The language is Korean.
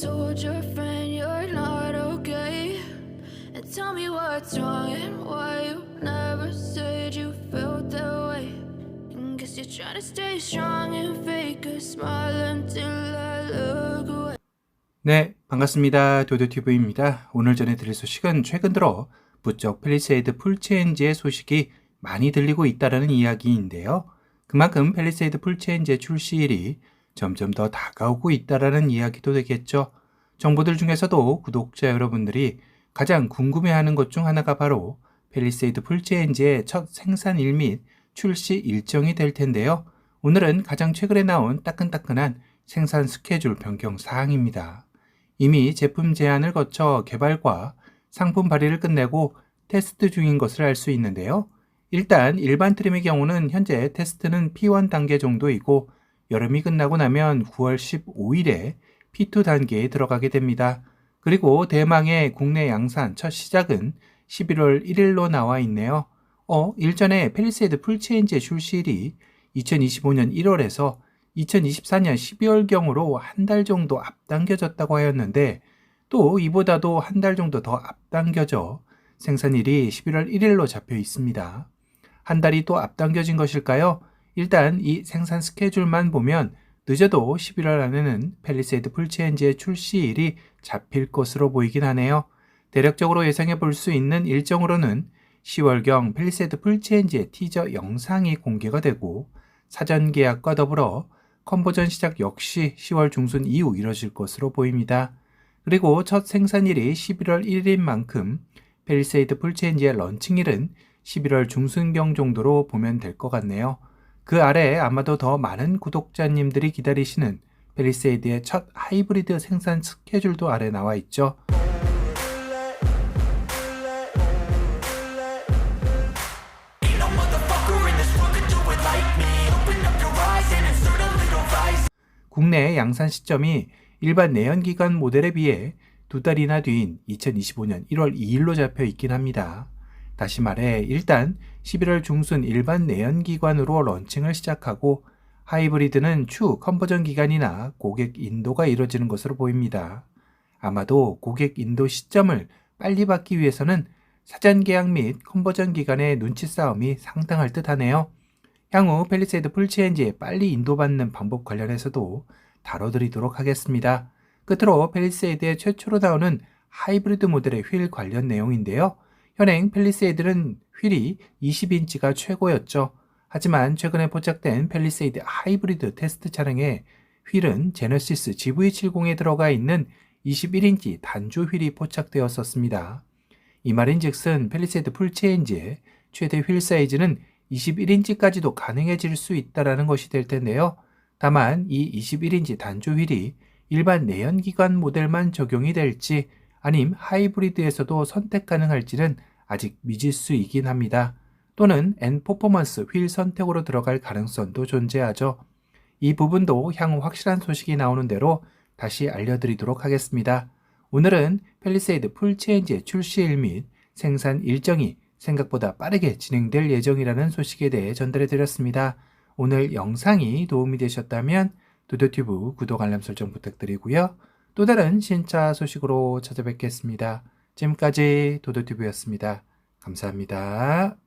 told your friend you're not okay? And tell me what's wrong and why you never said you felt that way. And guess you're trying to stay strong and fake a smile until I look away. 네, 반갑습니다. 도도튜브입니다. 오늘 전해드릴 소식은 최근 들어 부쩍 펠리세이드 풀체인지의 소식이 많이 들리고 있다는 이야기인데요. 그만큼 펠리세이드 풀체인지의 출시일이 점점 더 다가오고 있다는 이야기도 되겠죠. 정보들 중에서도 구독자 여러분들이 가장 궁금해하는 것 중 하나가 바로 펠리세이드 풀체인지의 첫 생산일 및 출시 일정이 될 텐데요. 오늘은 가장 최근에 나온 따끈따끈한 생산 스케줄 변경 사항입니다. 이미 제품 제안을 거쳐 개발과 상품 발의를 끝내고 테스트 중인 것을 알 수 있는데요. 일단 일반 트림의 경우는 현재 테스트는 P1 단계 정도이고 여름이 끝나고 나면 9월 15일에 P2 단계에 들어가게 됩니다. 그리고 대망의 국내 양산 첫 시작은 11월 1일로 나와 있네요. 어, 일전에 펠리세이드 풀체인지의 출시일이 2025년 1월에서 2024년 12월경으로 한 달 정도 앞당겨졌다고 하였는데 또 이보다도 한 달 정도 더 앞당겨져 생산일이 11월 1일로 잡혀 있습니다. 한 달이 또 앞당겨진 것일까요? 일단 이 생산 스케줄만 보면 늦어도 11월 안에는 펠리세이드 풀체인지의 출시일이 잡힐 것으로 보이긴 하네요. 대략적으로 예상해 볼 수 있는 일정으로는 10월경 펠리세이드 풀체인지의 티저 영상이 공개가 되고 사전 계약과 더불어 컨버전 시작 역시 10월 중순 이후 이뤄질 것으로 보입니다. 그리고 첫 생산일이 11월 1일인 만큼 펠리세이드 풀체인지의 런칭일은 11월 중순경 정도로 보면 될 것 같네요. 그 아래 아마도 더 많은 구독자님들이 기다리시는 펠리세이드의 첫 하이브리드 생산 스케줄도 아래 나와 있죠. 국내 양산 시점이 일반 내연기관 모델에 비해 두 달이나 뒤인 2025년 1월 2일로 잡혀 있긴 합니다. 다시 말해 일단 11월 중순 일반 내연기관으로 런칭을 시작하고 하이브리드는 추 컨버전 기간이나 고객 인도가 이뤄지는 것으로 보입니다. 아마도 고객 인도 시점을 빨리 받기 위해서는 사전 계약 및 컨버전 기간의 눈치 싸움이 상당할 듯 하네요. 향후 펠리세이드 풀체인지에 빨리 인도받는 방법 관련해서도 다뤄드리도록 하겠습니다. 끝으로 펠리세이드의 최초로 나오는 하이브리드 모델의 휠 관련 내용인데요. 현행 펠리세이드는 휠이 20인치가 최고였죠. 하지만 최근에 포착된 펠리세이드 하이브리드 테스트 차량의 휠은 제너시스 GV70에 들어가 있는 21인치 단조 휠이 포착되었었습니다. 이 말인 즉슨 펠리세이드 풀체인지의 최대 휠 사이즈는 21인치까지도 가능해질 수 있다는 것이 될 텐데요. 다만 이 21인치 단조 휠이 일반 내연기관 모델만 적용이 될지 아님 하이브리드에서도 선택 가능할지는 아직 미지수이긴 합니다. 또는 N 퍼포먼스 휠 선택으로 들어갈 가능성도 존재하죠. 이 부분도 향후 확실한 소식이 나오는 대로 다시 알려드리도록 하겠습니다. 오늘은 펠리세이드 풀체인지의 출시일 및 생산 일정이 생각보다 빠르게 진행될 예정이라는 소식에 대해 전달해 드렸습니다. 오늘 영상이 도움이 되셨다면 도도튜브 구독 알람 설정 부탁드리고요. 또 다른 신차 소식으로 찾아뵙겠습니다. 지금까지 도도튜브였습니다. 감사합니다.